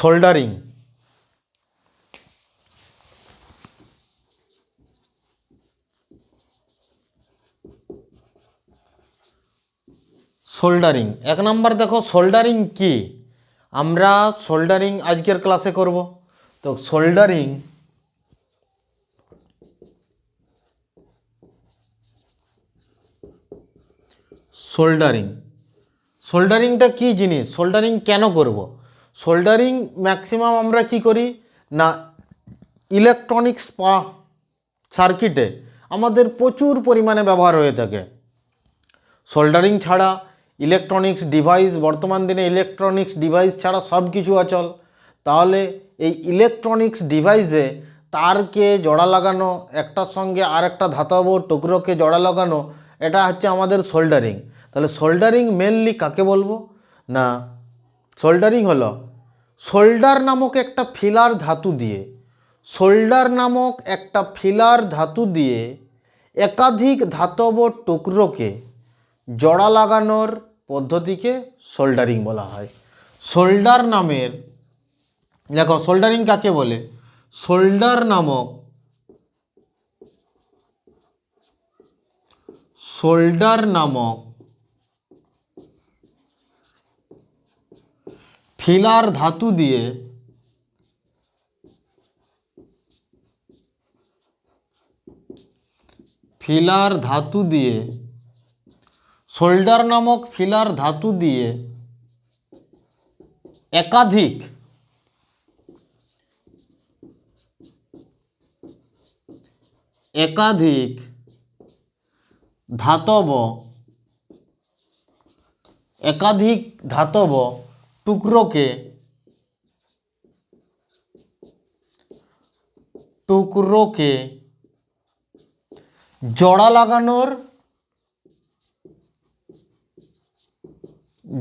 Soldering. Soldering. এক number দেখো, soldering কি? আমরা সোল্ডারিং আজকের ক্লাসে করব। তো সোল্ডারিং সোল্ডারিং। সোল্ডারিংটা কি জিনিস? সোল্ডারিং কেন করব? সোল্ডারিং ম্যাক্সিমাম আমরা কি করি? না ইলেকট্রনিক্স পা সার্কিটে আমাদের প্রচুর পরিমাণে ব্যবহার হয়ে থাকে। সোল্ডারিং ছাড়া ইলেকট্রনিক্স ডিভাইস বর্তমান দিনে ইলেকট্রনিক্স ডিভাইস ছাড়া সব কিছু অচল। তাহলে এই ইলেকট্রনিক্স ডিভাইসে তারকে জড়া লাগানো, একটার সঙ্গে আর একটা ধাতব টুকরোকে জড়া লাগানো, এটা হচ্ছে আমাদের সোল্ডারিং তাহলে সোল্ডারিং মেনলি কাকে বলব? না সোল্ডারিং হলো। সোল্ডার নামক একটা ফিলার ধাতু দিয়ে, সোল্ডার নামক একটা ফিলার ধাতু দিয়ে একাধিক ধাতব টুকরোকে জড়া লাগানোর পদ্ধতিকে সোল্ডারিং বলা হয়। সোল্ডার নামের, দেখো সোল্ডারিং কাকে বলে? সোল্ডার নামক সোল্ডার নামক ফিলার ধাতু দিয়ে ফিলার ধাতু দিয়ে সোল্ডার নামক ফিলার ধাতু দিয়ে একাধিক একাধিক ধাতব একাধিক ধাতব টুকরোকে টুকরোকে জোড়া লাগানোর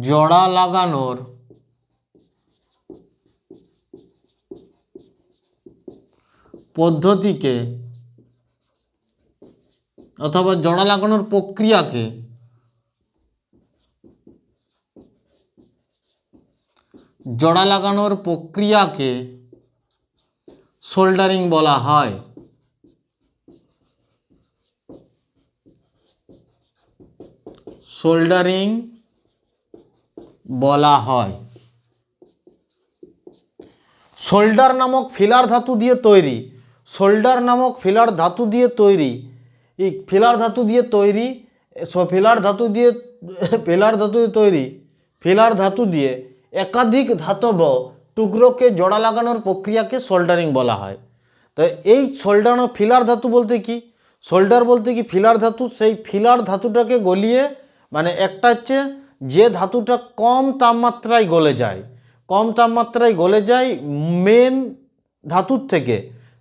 জোড়া লাগানোর পদ্ধতিকে অথবা জোড়া লাগানোর প্রক্রিয়াকে জোড়া লাগানোর প্রক্রিয়াকে সোল্ডারিং বলা হয়। সোল্ডারিং বলা হয়। সোল্ডার নামক ফিলার ধাতু দিয়ে তৈরি। সোল্ডার নামক ফিলার ধাতু দিয়ে তৈরি। এই ফিলার ধাতু দিয়ে তৈরি ফিলার ধাতু দিয়ে, ফিলার ধাতু দিয়ে তৈরি, ফিলার ধাতু দিয়ে একাধিক ধাতব টুকরোকে জোড়া লাগানোর প্রক্রিয়াকে সোল্ডারিং বলা হয়। তো এই সোল্ডানো ফিলার ধাতু বলতে কি? সোল্ডার বলতে কি ফিলার ধাতু? সেই ফিলার ধাতুটাকে গলিয়ে মানে একটা হচ্ছে যে ধাতুটা কম তাপমাত্রায় গলে যায়, কম তাপমাত্রায় গলে যায় মেন ধাতুর থেকে।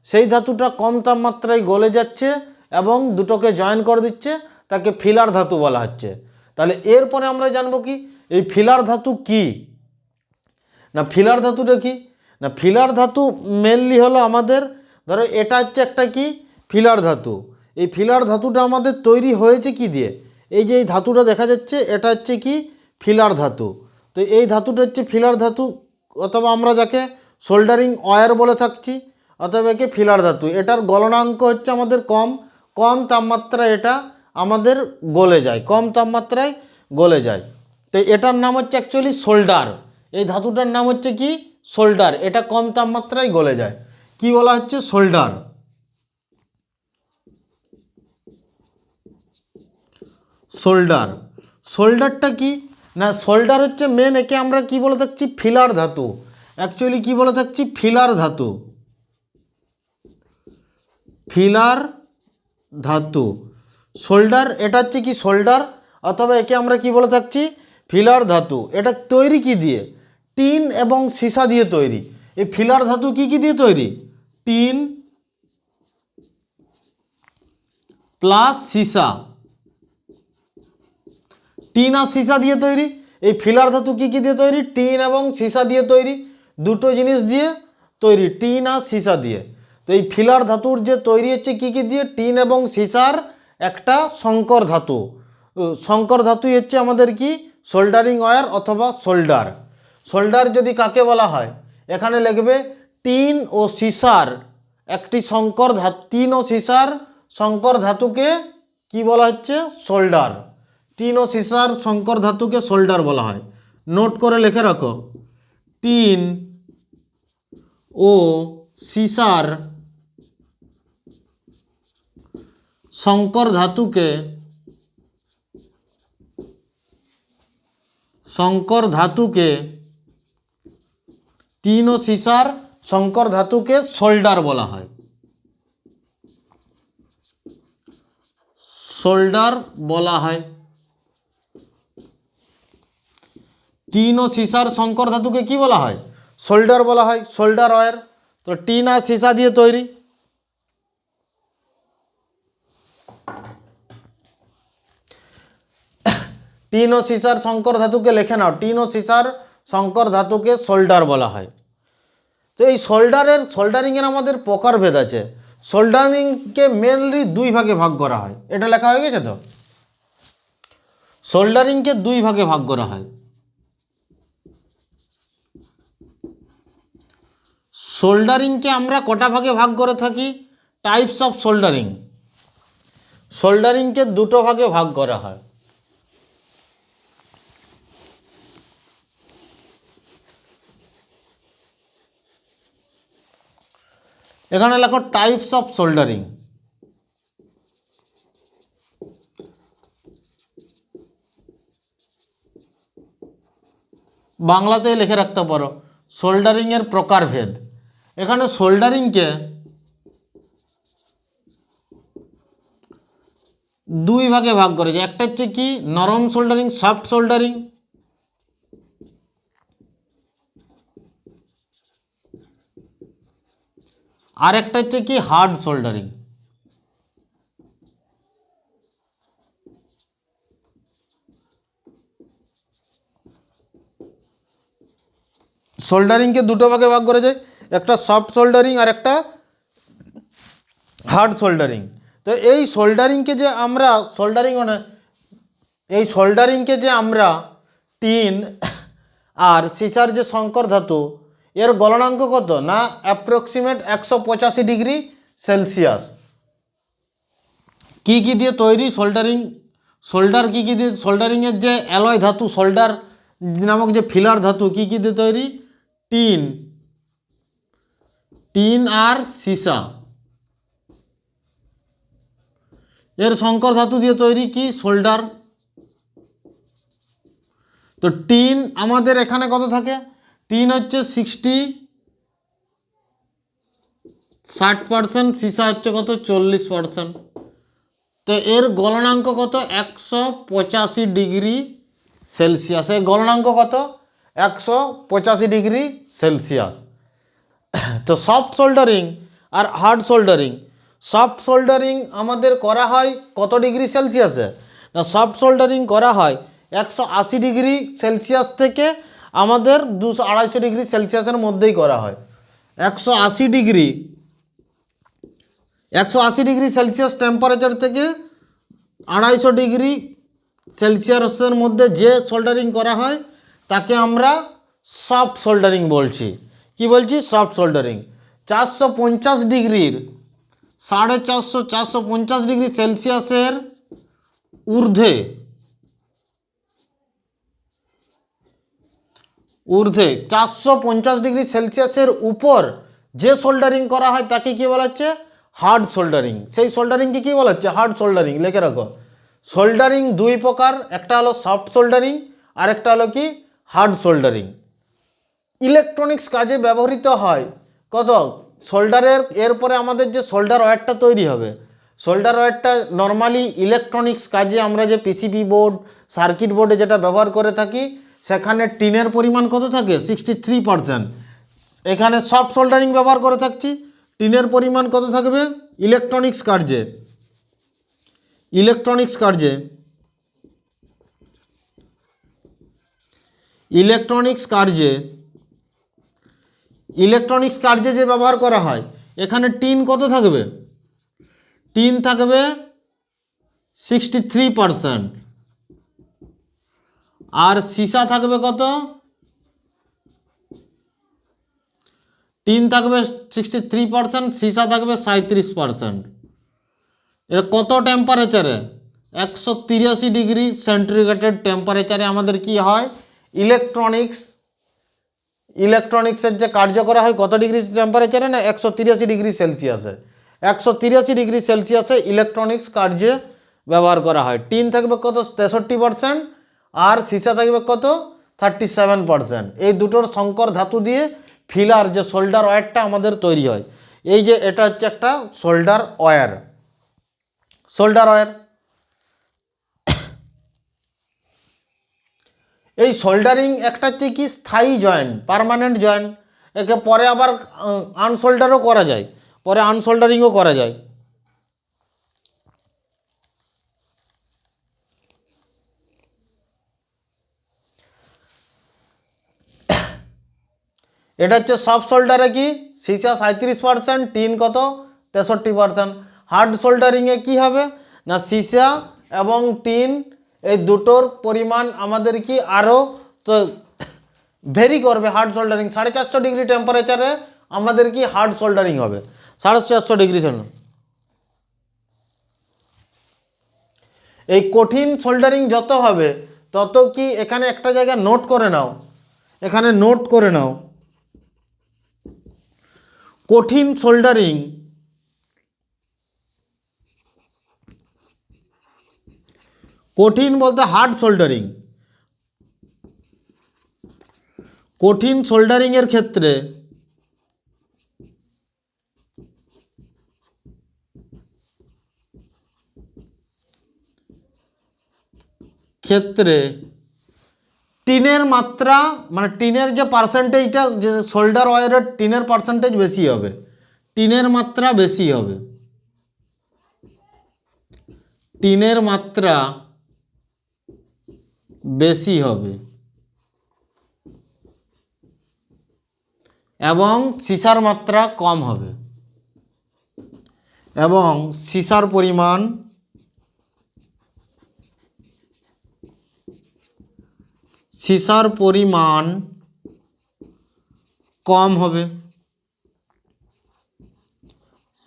সেই ধাতুটা কম তাপমাত্রায় গলে যাচ্ছে এবং দুটোকে জয়েন করে দিচ্ছে, তাকে ফিলার ধাতু বলা হচ্ছে। তাহলে এরপরে আমরা জানব কি, এই ফিলার ধাতু কি? না ফিলার ধাতুটা কি? না ফিলার ধাতু মেনলি হলো আমাদের, ধরো এটা হচ্ছে একটা কি? ফিলার ধাতু। এই ফিলার ধাতুটা আমাদের তৈরি হয়েছে কি দিয়ে? এই যে এই ধাতুটা দেখা যাচ্ছে, এটা হচ্ছে কি? ফিলার ধাতু। তো এই ধাতুটা হচ্ছে ফিলার ধাতু, অথবা আমরা যাকে সোল্ডারিং ওয়্যার বলে থাকছি, অথবা একে ফিলার ধাতু। এটার গলনাঙ্ক হচ্ছে আমাদের কম কম তাপমাত্রায় এটা আমাদের গলে যায়, কম তাপমাত্রায় গলে যায়। তো এটার নাম হচ্ছে অ্যাকচুয়ালি সোল্ডার এই ধাতুটার নাম হচ্ছে কি? সোল্ডার। এটা কম তাপমাত্রায় গলে যায়। কি বলা হচ্ছে? সোল্ডার। সোল্ডার। সোল্ডারটা কি? না, সোল্ডার হচ্ছে মেন একে আমরা কি বলে থাকছি? ফিলার ধাতু। অ্যাকচুয়ালি কি বলে থাকছি? ফিলার ধাতু। ফিলার ধাতু। সোল্ডার, এটা হচ্ছে কি সোল্ডার? অথবা একে আমরা কি বলে থাকছি? ফিলার ধাতু। এটা তৈরি কি দিয়ে? টিন এবং সীসা দিয়ে তৈরি। এই ফিলার ধাতু কি কি দিয়ে তৈরি? টিন প্লাস সীসা। টিন আর সীসা দিয়ে তৈরি। এই ফিলার ধাতু কি কি দিয়ে তৈরি? টিন এবং সীসা দিয়ে তৈরি। দুটো জিনিস দিয়ে তৈরি টিন আর সীসা দিয়ে। তো এই ফিলার ধাতুর যে তৈরি হচ্ছে কি কি দিয়ে? টিন এবং সীসার একটা সংকর ধাতু। ও, সংকর ধাতুই হচ্ছে আমাদের কি? সোল্ডারিং ওয়্যার অথবা সোল্ডার। সোল্ডার যদি কাকে বলা হয়, এখানে লিখবে টিন ও সিসার, একটি সংকর ধাতু টিন ও সিসার সংকর ধাতুকে কি বলা হচ্ছে? সোল্ডার টিন ও সিসার সংকর ধাতুকে সোল্ডার বলা হয়। নোট করে লিখে রাখো। টিন ও সিসার সংকর ধাতুকে সংকর ধাতুকে টিন ও সিসার সংকর ধাতুকে সোল্ডার বলা হয়। সোল্ডার বলা হয়। টিন ও সিসার সংকর ধাতুকে কি বলা হয়? সোল্ডার বলা হয়, সোল্ডার ওয়্যার তো টিন আর সিসা দিয়ে তৈরি। টিন ও সিসার সংকর ধাতুকে লেখে নাও। টিন ও সিসার সংকর ধাতুকে সোল্ডার বলা হয়। তো এই সোল্ডারের সোল্ডারিংয়ের আমাদের প্রকারভেদ আছে। সোল্ডারিংকে মেনলি দুই ভাগে ভাগ করা হয়। এটা লেখা হয়ে গেছে তো? সোল্ডারিংকে দুই ভাগে ভাগ করা হয়। সোল্ডারিংকে আমরা কটা ভাগে ভাগ করে থাকি? টাইপস অফ সোল্ডারিং সোল্ডারিংকে দুটো ভাগে ভাগ করা হয়। এখানে লেখো টাইপস অফ সোল্ডারিং বাংলাতে লিখে রাখতে পারো সোল্ডারিংয়ের প্রকারভেদ এখানে সোল্ডারিংকে দুই ভাগে ভাগ করেছে একটা হচ্ছে কি, নরম সোল্ডারিং সফট সোল্ডারিং আর একটা হচ্ছে কি হার্ড সোল্ডারিং সোল্ডারিংকে দুটো ভাগে ভাগ করা যায়, একটা সফট সোল্ডারিং আর একটা হার্ড সোল্ডারিং তো এই সোল্ডারিংকে যে আমরা সোল্ডারিং মানে এই সোল্ডারিংকে যে আমরা টিন আর সিসার যে সংকর ধাতু এর গলনাঙ্ক কত? না অ্যাপ্রক্সিমেট একশো পঁচাশি ডিগ্রি সেলসিয়াস। কি কি দিয়ে তৈরি? সোল্ডারিং, সোল্ডার কি কি দিয়ে সোল্ডারিংয়ের যে অ্যালয় ধাতু, সোল্ডার নামক যে ফিলার ধাতু, কি কি দিয়ে তৈরি? টিন। টিন আর সীসা। এর শঙ্কর ধাতু দিয়ে তৈরি কি? সোল্ডার। তো টিন আমাদের এখানে কত থাকে? টিন হচ্ছে সিক্সটি ষাট পার্সেন্ট সীসা হচ্ছে কত? চল্লিশ পার্সেন্ট তো এর গলনাঙ্ক কত? একশো পঁচাশি ডিগ্রি সেলসিয়াস। এর গলনাঙ্ক কত? একশো পঁচাশি ডিগ্রি সেলসিয়াস। তো সফট সোল্ডারিং আর হার্ড সোল্ডারিং সফট সোল্ডারিং আমাদের করা হয় কত ডিগ্রি সেলসিয়াসে? না সফট সোল্ডারিং করা হয় একশো আশি ডিগ্রি সেলসিয়াস থেকে আমাদের দুশো আড়াইশো ডিগ্রি সেলসিয়াসের মধ্যেই করা হয়। একশো আশি ডিগ্রি, একশো আশি ডিগ্রি সেলসিয়াস টেম্পারেচার থেকে আড়াইশো ডিগ্রি সেলসিয়াসের মধ্যে যে সোল্ডারিং করা হয়, তাকে আমরা সফট সোল্ডারিং বলছি। কি বলছি? সফট সোল্ডারিং চারশো পঞ্চাশ ডিগ্রির, সাড়ে চারশো চারশো পঞ্চাশ ডিগ্রি সেলসিয়াসের ঊর্ধ্বে ঊর্ধ্বে চারশো পঞ্চাশ ডিগ্রি সেলসিয়াসের উপর যে সোল্ডারিং করা হয় তাকে কি বলা হচ্ছে? হার্ড সোল্ডারিং সেই সোল্ডারিংকে কি বলা হচ্ছে? হার্ড সোল্ডারিং লিখে রাখো। সোল্ডারিং দুই প্রকার, একটা হলো সফট সোল্ডারিং আর একটা হলো কি? হার্ড সোল্ডারিং ইলেকট্রনিক্স কাজে ব্যবহৃত হয় কত? সোল্ডারের এরপরে আমাদের যে সোল্ডার ওয়্যারটা তৈরি হবে। সোল্ডার ওয়্যারটা নর্মালি ইলেকট্রনিক্স কাজে আমরা যে পিসিবি বোর্ড সার্কিট বোর্ডে যেটা ব্যবহার করে থাকি সেখানে টিনের পরিমাণ কত থাকে? সিক্সটি থ্রি পারসেন্ট এখানে সফট সোল্ডারিং ব্যবহার করে থাকছি। টিনের পরিমাণ কত থাকবে? ইলেকট্রনিক্স কার্যে। ইলেকট্রনিক্স কার্যে। ইলেকট্রনিক্স কার্যে। ইলেকট্রনিক্স কার্যে যে ব্যবহার করা হয়, এখানে টিন কত থাকবে? টিন থাকবে সিক্সটি থ্রি পারসেন্ট আর সীসা থাকবে কত? টিন থাকবে সিক্সটি থ্রি পার্সেন্ট সীসা থাকবে সাঁত্রিশ পার্সেন্ট এটা কত টেম্পারেচারে একশো তিরাশি ডিগ্রি সেন্টিগ্রেডের টেম্পারেচারে আমাদের কি হয়? ইলেকট্রনিক্স ইলেকট্রনিক্সের যে কার্য করা হয়, কত ডিগ্রি টেম্পারেচারে না একশো তিরাশি ডিগ্রি সেলসিয়াসে একশো তিরাশি ডিগ্রি সেলসিয়াসে ইলেকট্রনিক্স কার্যে ব্যবহার করা হয়। টিন থাকবে কত? তেষট্টি পার্সেন্ট আর সীসা থাকবে কত? থার্টি সেভেন পার্সেন্ট এই দুটোর সংকর ধাতু দিয়ে ফিলার যে শোল্ডার ওয়্যারটা আমাদের তৈরি হয়, এই যে এটা হচ্ছে একটা শোল্ডার ওয়্যার শোল্ডার ওয়্যার এই সোল্ডারিং একটা হচ্ছে কি? স্থায়ী জয়েন্ট পার্মানেন্ট জয়েন্ট একে পরে আবার আনসোল্ডারও করা যায়। পরে আনসোল্ডারিংও করা যায়। এটা হচ্ছে সফট শোল্ডারে কি? সিসা সাঁত্রিশ পার্সেন্ট টিন কত? তেষট্টি পার্সেন্ট হার্ড শোল্ডারিংয়ে কী হবে? না, সিসা এবং টিন, এই দুটোর পরিমাণ আমাদের কি আরও তো ভেরি করবে হার্ড শোল্ডারিং সাড়ে চারশো ডিগ্রি টেম্পারেচারে আমাদের কি হার্ড শোল্ডারিং হবে? সাড়ে চারশো ডিগ্রি সেল এই কঠিন শোল্ডারিং যত হবে, তত কি এখানে একটা জায়গা নোট করে নাও। এখানে নোট করে নাও। কঠিন সোল্ডারিং কঠিন বলতে হার্ড সোল্ডারিং কঠিন সোল্ডারিংয়ের ক্ষেত্রে ক্ষেত্রে টিনের মাত্রা মানে টিনের যে পার্সেন্টেজটা যে শোল্ডার ওয়ারের টিনের পার্সেন্টেজ বেশি হবে। টিনের মাত্রা বেশি হবে। টিনের মাত্রা বেশি হবে। এবং সিসার মাত্রা কম হবে। এবং সিসার পরিমাণ সীসার পরিমাণ কম হবে।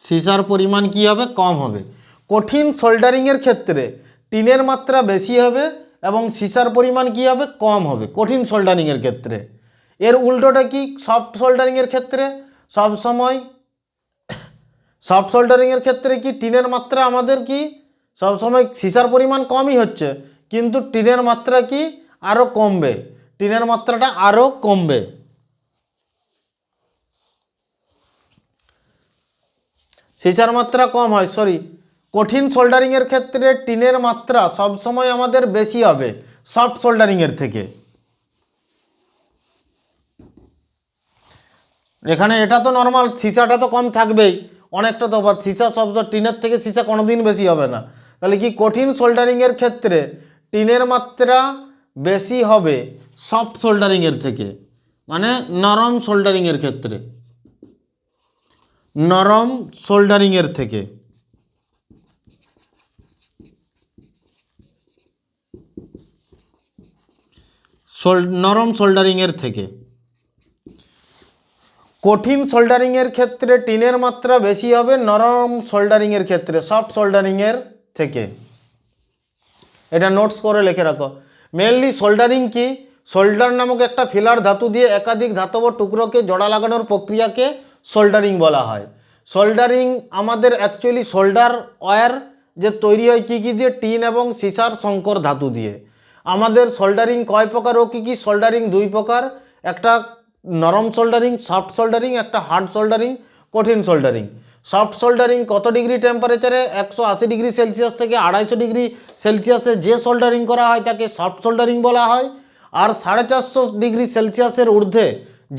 সীসার পরিমাণ কি হবে? কম হবে। কঠিন সোল্ডারিংয়ের ক্ষেত্রে টিনের মাত্রা বেশি হবে এবং সীসার পরিমাণ কি হবে? কম হবে কঠিন সোল্ডারিংয়ের ক্ষেত্রে। এর উল্টোটা কি? সফট সোল্ডারিংয়ের ক্ষেত্রে। সব সময় সফট সোল্ডারিংয়ের ক্ষেত্রে কি? টিনের মাত্রা আমাদের কি? সবসময় সীসার পরিমাণ কমই হচ্ছে। কিন্তু টিনের মাত্রা কি? আরও কমবে। টিনের মাত্রাটা আরও কমবে। সিসার মাত্রা কম হয় সরি কঠিন সোল্ডারিংয়ের ক্ষেত্রে টিনের মাত্রা সবসময় আমাদের বেশি হবে সফট সোল্ডারিংয়ের থেকে। এখানে এটা তো নর্মাল সিসাটা তো কম থাকবেই। অনেকটা তফাৎ সিসা শব্দ টিনের থেকে সীসা কোনোদিন বেশি হবে না। তাহলে কি কঠিন সোল্ডারিংয়ের ক্ষেত্রে টিনের মাত্রা বেশি হবে সফট সোল্ডারিংয়ের থেকে মানে নরম সোল্ডারিংয়ের ক্ষেত্রে। নরম সোল্ডারিংয়ের থেকে। নরম সোল্ডারিংয়ের থেকে। কঠিন সোল্ডারিংয়ের ক্ষেত্রে টিনের মাত্রা বেশি হবে নরম সোল্ডারিংয়ের ক্ষেত্রে, সফট সোল্ডারিংয়ের থেকে। এটা নোটস করে লিখে রাখো। মেনলি সোল্ডারিং কি? সোল্ডার নামক একটা ফিলার ধাতু দিয়ে একাধিক ধাতব টুকরোকে জোড়া লাগানোর প্রক্রিয়াকে সোল্ডারিং বলা হয়। সোল্ডারিং আমাদের অ্যাকচুয়ালি সোল্ডার ওয়্যার যে তৈরি হয় কী কী দিয়ে? টিন এবং সিসার সংকর ধাতু দিয়ে। আমাদের সোল্ডারিং কয় প্রকার ও কী কী? সোল্ডারিং দুই প্রকার। একটা নরম সোল্ডারিং সফট সোল্ডারিং একটা হার্ড সোল্ডারিং কঠিন সোল্ডারিং সফট সোল্ডারিং কত ডিগ্রি টেম্পারেচারে একশো আশি ডিগ্রি সেলসিয়াস থেকে আড়াইশো ডিগ্রি সেলসিয়াসে যে সোল্ডারিং করা হয় তাকে সফট সোল্ডারিং বলা হয়। আর সাড়ে চারশো ডিগ্রি সেলসিয়াসের ঊর্ধ্বে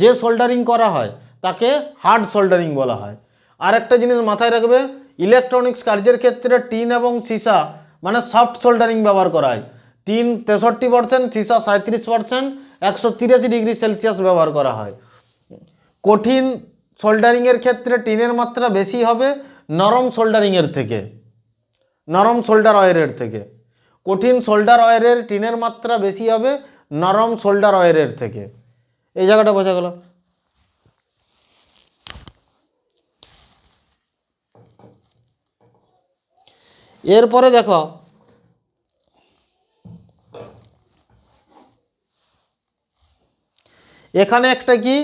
যে সোল্ডারিং করা হয়, তাকে হার্ড সোল্ডারিং বলা হয়। আর একটা জিনিস মাথায় রাখবে ইলেকট্রনিক্স কার্যের ক্ষেত্রে টিন এবং সিসা মানে সফট সোল্ডারিং ব্যবহার করা হয়। টিন তেষট্টি পার্সেন্ট সিসা সাঁত্রিশ পার্সেন্ট একশো তিরাশি ডিগ্রি সেলসিয়াস ব্যবহার করা হয়। কঠিন সোল্ডারিংয়ের ক্ষেত্রে টিনের মাত্রা বেশি হবে নরম সোল্ডারিংয়ের থেকে, নরম সোল্ডার অয়েরের থেকে। কঠিন সোল্ডার অয়েরের টিনের মাত্রা বেশি হবে নরম সোল্ডার অয়েরের থেকে। এই জায়গাটা বোঝা গেল? এরপরে দেখো, এখানে একটা কি?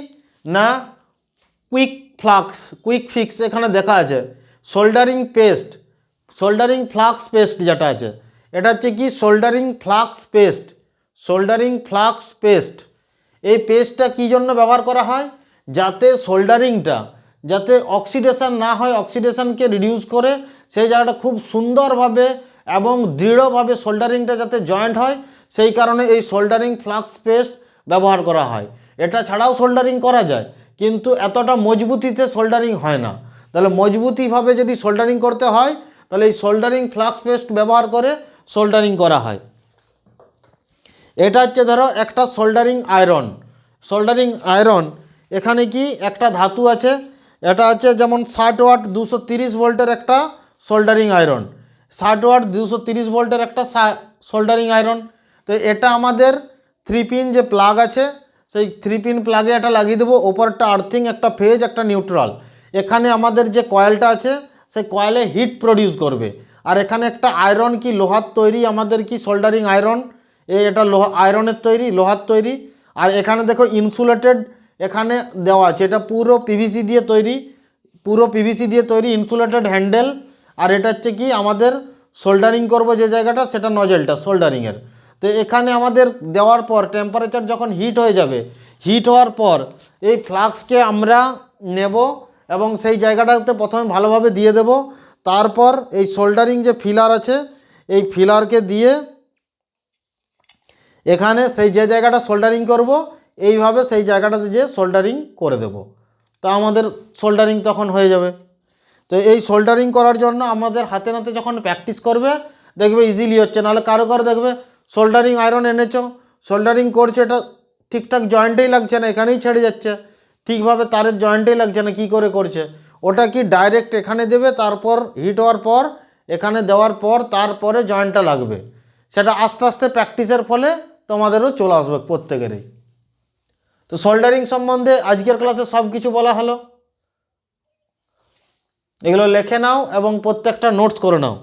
না কুইক ফ্লাক্স কুইক ফিক্স এখানে দেখা আছে। Soldering paste soldering flux paste যেটা আছে। এটা হচ্ছে কি? Soldering flux paste soldering flux paste এই পেস্টটা কী জন্য ব্যবহার করা হয়? যাতে সোল্ডারিংটা যাতে অক্সিডেশন না হয় অক্সিডেশনকে রিডিউস করে সেই জায়গাটা খুব সুন্দরভাবে এবং দৃঢ়ভাবে সোল্ডারিংটা যাতে জয়েন্ট হয়, সেই কারণে এই সোল্ডারিং ফ্লাক্স পেস্ট ব্যবহার করা হয়। এটা ছাড়াও সোল্ডারিং করা যায়। কিন্তু এতটা মজবুতিতে সোল্ডারিং হয় না। তাহলে মজবুতিভাবে যদি সোল্ডারিং করতে হয়, তাহলে এই সোল্ডারিং ফ্লাক্স পেস্ট ব্যবহার করে সোল্ডারিং করা হয়। এটা হচ্ছে ধরো একটা সোল্ডারিং আয়রন সোল্ডারিং আয়রন এখানে কি একটা ধাতু আছে, এটা হচ্ছে যেমন ষাট ওয়াট দুশো তিরিশ ভোল্টের একটা সোল্ডারিং আয়রন ষাট ওয়াট দুশো তিরিশ ভোল্টের একটা সোল্ডারিং আয়রন তো এটা আমাদের থ্রি পিন যে প্লাগ আছে সেই থ্রি পিন প্লাগে এটা লাগিয়ে দেবো। ওপরটা আর্থিং একটা ফেজ একটা নিউট্রাল এখানে আমাদের যে কয়েলটা আছে, সেই কয়েলে হিট প্রডিউস করবে। আর এখানে একটা আয়রন কি, লোহার তৈরি, আমাদের কি সোল্ডারিং আয়রন এটা লোহা আয়রনের তৈরি, লোহার তৈরি। আর এখানে দেখো ইনসুলেটেড এখানে দেওয়া আছে। এটা পুরো পিভিসি দিয়ে তৈরি, পুরো পিভিসি দিয়ে তৈরি ইনসুলেটেড হ্যান্ডেল আর এটা হচ্ছে কি, আমাদের সোল্ডারিং করব যে জায়গাটা, সেটা নজেলটা সোল্ডারিংয়ের তো এখানে আমাদের দেওয়ার পর টেম্পারেচার যখন হিট হয়ে যাবে হিট হওয়ার পর এই ফ্লাক্সকে আমরা নেব এবং সেই জায়গাটাতে প্রথমে ভালোভাবে দিয়ে দেব। তারপর এই সোল্ডারিং যে ফিলার আছে, এই ফিলারকে দিয়ে এখানে সেই যে জায়গাটা সোল্ডারিং করব, এইভাবে সেই জায়গাটাতে যে সোল্ডারিং করে দেব। তা আমাদের সোল্ডারিং তখন হয়ে যাবে। তো এই সোল্ডারিং করার জন্য আমাদের হাতে নাতে যখন প্র্যাকটিস করবে, দেখবে ইজিলি হচ্ছে, নাহলে কারও কারও দেখবে সোল্ডারিং আয়রন এনেছো? সোল্ডারিং করছে, এটা ঠিকঠাক জয়েন্টেই লাগছে না, এখানেই ছেড়ে যাচ্ছে। ঠিকভাবে তারের জয়েন্টেই লাগছে না, কী করে করছে? ওটা কি ডাইরেক্ট এখানে দেবে, তারপর হিট হওয়ার পর, এখানে দেওয়ার পর, তারপরে জয়েন্টটা লাগবে। সেটা আস্তে আস্তে প্র্যাকটিসের ফলে তোমাদেরও চলে আসবে প্রত্যেকেরই। তো সোল্ডারিং সম্বন্ধে আজকের ক্লাসে সব কিছু বলা হলো। এগুলো লেখে নাও এবং প্রত্যেকটা নোটস করে নাও।